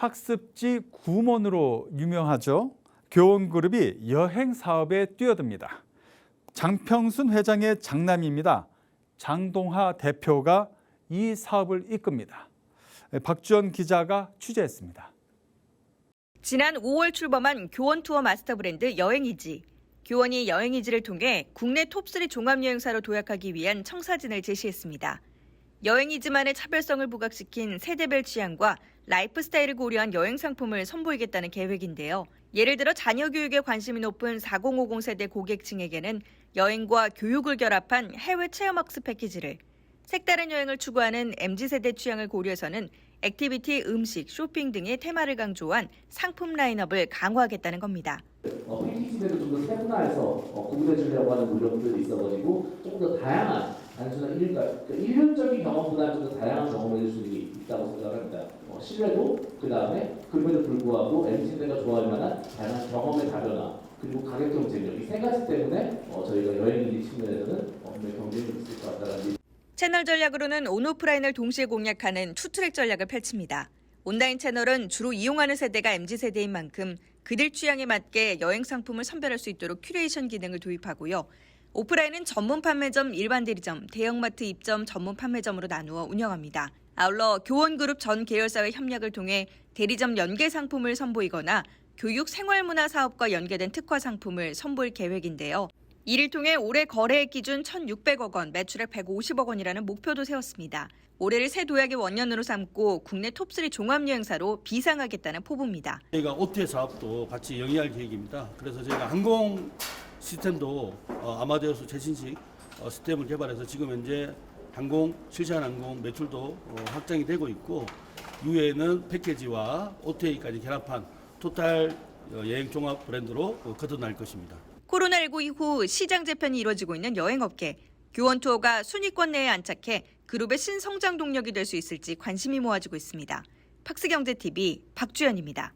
학습지 구몬으로 유명하죠. 교원그룹이 여행 사업에 뛰어듭니다. 장평순 회장의 장남입니다. 장동하 대표가 이 사업을 이끕니다. 박주연 기자가 취재했습니다. 지난 5월 출범한 교원 투어 마스터 브랜드 여행이지. 교원이 여행이지를 통해 국내 톱3 종합여행사로 도약하기 위한 청사진을 제시했습니다. 여행이지만의 차별성을 부각시킨 세대별 취향과 라이프 스타일을 고려한 여행 상품을 선보이겠다는 계획인데요. 예를 들어 자녀 교육에 관심이 높은 4050 세대 고객층에게는 여행과 교육을 결합한 해외 체험학습 패키지를, 색다른 여행을 추구하는 MZ세대 취향을 고려해서는 액티비티, 음식, 쇼핑 등의 테마를 강조한 상품 라인업을 강화하겠다는 겁니다. 어, 패키지대로 좀더 세분화해서 어, 공유해 주려고 하는 노력들이 있어가지고 조금 더 다양한 단순한 일, 그러니까 일률적인 경험보다는 좀더 다양한 경험을 줄수 있다고 생각을 합니다. 어, 신뢰도 그 다음에 그럼에도 불구하고 MZ세대가 좋아할 만한 다양한 경험의 다변화 그리고 가격 경쟁력 이 세 가지 때문에 어, 저희가 여행이 측면에서는 어, 채널 전략으로는 온오프라인을 동시에 공략하는 투트랙 전략을 펼칩니다. 온라인 채널은 주로 이용하는 세대가 MZ세대인 만큼 그들 취향에 맞게 여행 상품을 선별할 수 있도록 큐레이션 기능을 도입하고요. 오프라인은 전문 판매점, 일반 대리점, 대형마트 입점 전문 판매점으로 나누어 운영합니다. 아울러 교원그룹 전 계열사의 협력을 통해 대리점 연계 상품을 선보이거나 교육 생활문화 사업과 연계된 특화 상품을 선보일 계획인데요. 이를 통해 올해 거래액 기준 1,600억 원, 매출액 150억 원이라는 목표도 세웠습니다. 올해를 새 도약의 원년으로 삼고 국내 톱3 종합여행사로 비상하겠다는 포부입니다. 저희가 오토 사업도 같이 영위할 계획입니다. 그래서 저희가 항공 시스템도 어, 아마데우스 최신식 어, 시스템을 개발해서 지금 현재 항공 실시간 항공 매출도 어, 확장이 되고 있고 이후에는 패키지와 OTA까지 결합한 토탈 어, 여행 종합 브랜드로 어, 거듭날 것입니다. 코로나19 이후 시장 재편이 이뤄지고 있는 여행업계. 교원 투어가 순위권 내에 안착해 그룹의 신성장 동력이 될 수 있을지 관심이 모아지고 있습니다. 팍스경제TV 박주연입니다.